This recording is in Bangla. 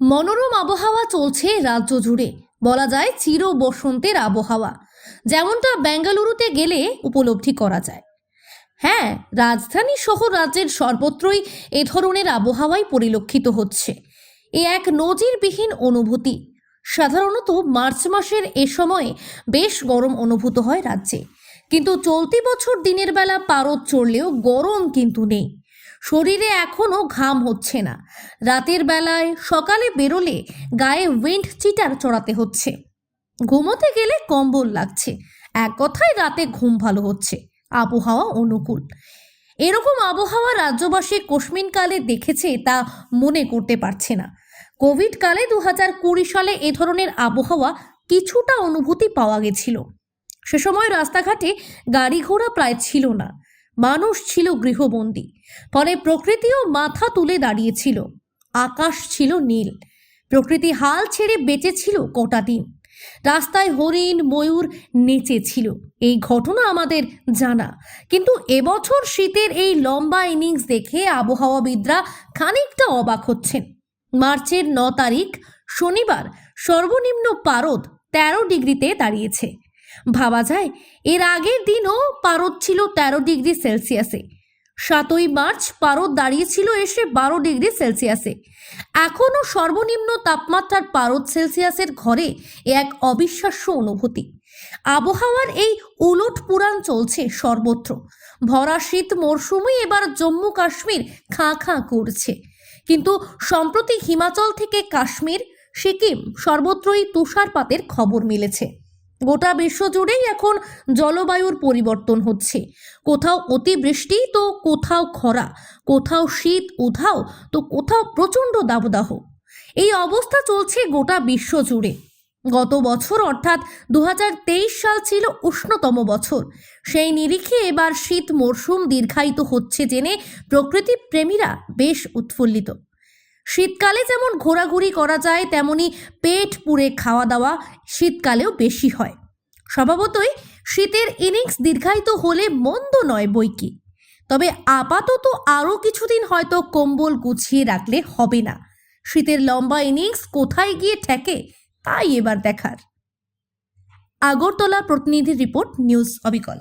মনোরম আবহাওয়া চলছে রাজ্য জুড়ে। বলা যায় চির বসন্তের আবহাওয়া, যেমনটা বেঙ্গালুরুতে গেলে উপলব্ধি করা যায়। হ্যাঁ রাজধানী সহ রাজ্যের সর্বত্রই এ ধরনের আবহাওয়াই পরিলক্ষিত হচ্ছে। এ এক নজিরবিহীন অনুভূতি। সাধারণত মার্চ মাসের এ সময়ে বেশ গরম অনুভূত হয় রাজ্যে। কিন্তু চলতি বছর দিনের বেলা পারদ চড়লেও গরম কিন্তু নেই। শরীরে এখনও ঘাম হচ্ছে না। রাতের বেলায় সকালে বেরোলে গায়ে উইন্ড চিটার চড়াতে হচ্ছে। ঘুমোতে গেলে কম্বল লাগছে। এক কথায় রাতে ঘুম ভালো হচ্ছে। আবহাওয়া অনুকূল। এরকম আবহাওয়া রাজ্যবাসী কোশ্মিনকালে দেখেছে তা মনে করতে পারছে না। কোভিড কালে দু হাজার কুড়ি সালে এ ধরনের আবহাওয়া কিছুটা অনুভূতি পাওয়া গেছিল। সে সময় রাস্তাঘাটে গাড়ি ঘোড়া প্রায় ছিল না। মানুষ ছিল গৃহবন্দী। ফলে প্রকৃতিও মাথা তুলে দাঁড়িয়েছিল। আকাশ ছিল নীল। প্রকৃতি হাল ছেড়ে বেঁচেছিল কটা দিন। রাস্তায় হরিণ, ময়ূর নেচেছিল এই ঘটনা আমাদের জানা। কিন্তু এবছর শীতের এই লম্বা ইনিংস দেখে আবহাওয়াবিদরা খানিকটা অবাক হচ্ছেন। মার্চের ন তারিখ, শনিবার, সর্বনিম্ন পারদ তেরো ডিগ্রিতে দাঁড়িয়েছে। ভাবা যায়, এর আগের দিনও পারদ ছিল তেরো ডিগ্রি সেলসিয়াসে। সাতই মার্চ পারদ দাঁড়িয়েছিল এসে বারো ডিগ্রি সেলসিয়াসে। এখনও সর্বনিম্ন তাপমাত্রার পারদ সেলসিয়াসের ঘরে এক অবিশ্বাস্য অনুভূতি। আবহাওয়ার এই উলট পুরাণ চলছে সর্বত্র। ভরা শীত মরশুমে এবার জম্মু কাশ্মীর খাঁ খাঁ করছে। কিন্তু সম্প্রতি হিমাচল থেকে কাশ্মীর, সিকিম সর্বত্রই তুষারপাতের খবর মিলেছে। গোটা বিশ্ব জুড়েই এখন জলবায়ুর পরিবর্তন হচ্ছে। কোথাও অতিবৃষ্টি, তো কোথাও খরা, কোথাও শীত উধাও, তো কোথাও প্রচণ্ড দাবদাহ। এই অবস্থা চলছে গোটা বিশ্ব জুড়ে। গত বছর অর্থাৎ দু হাজার তেইশ সাল ছিল উষ্ণতম বছর। সেই নিরিখে এবার শীত মরশুম দীর্ঘায়িত হচ্ছে জেনে প্রকৃতি প্রেমীরা বেশ উৎফুল্লিত। শীতকালে যেমন ঘোরাঘুরি করা যায়, তেমনি পেট পুড়ে খাওয়া দাওয়া শীতকালেও বেশি হয়। স্বভাবতই শীতের ইনিংস দীর্ঘায়িত হলে মন্দ নয় বই কি। তবে আপাতত আরও কিছুদিন হয়তো কম্বল গুছিয়ে রাখলে হবে না। শীতের লম্বা ইনিংস কোথায় গিয়ে ঠেকে, তাই এবার দেখার। আগরতলা প্রতিনিধির রিপোর্ট, নিউজ অবিকল।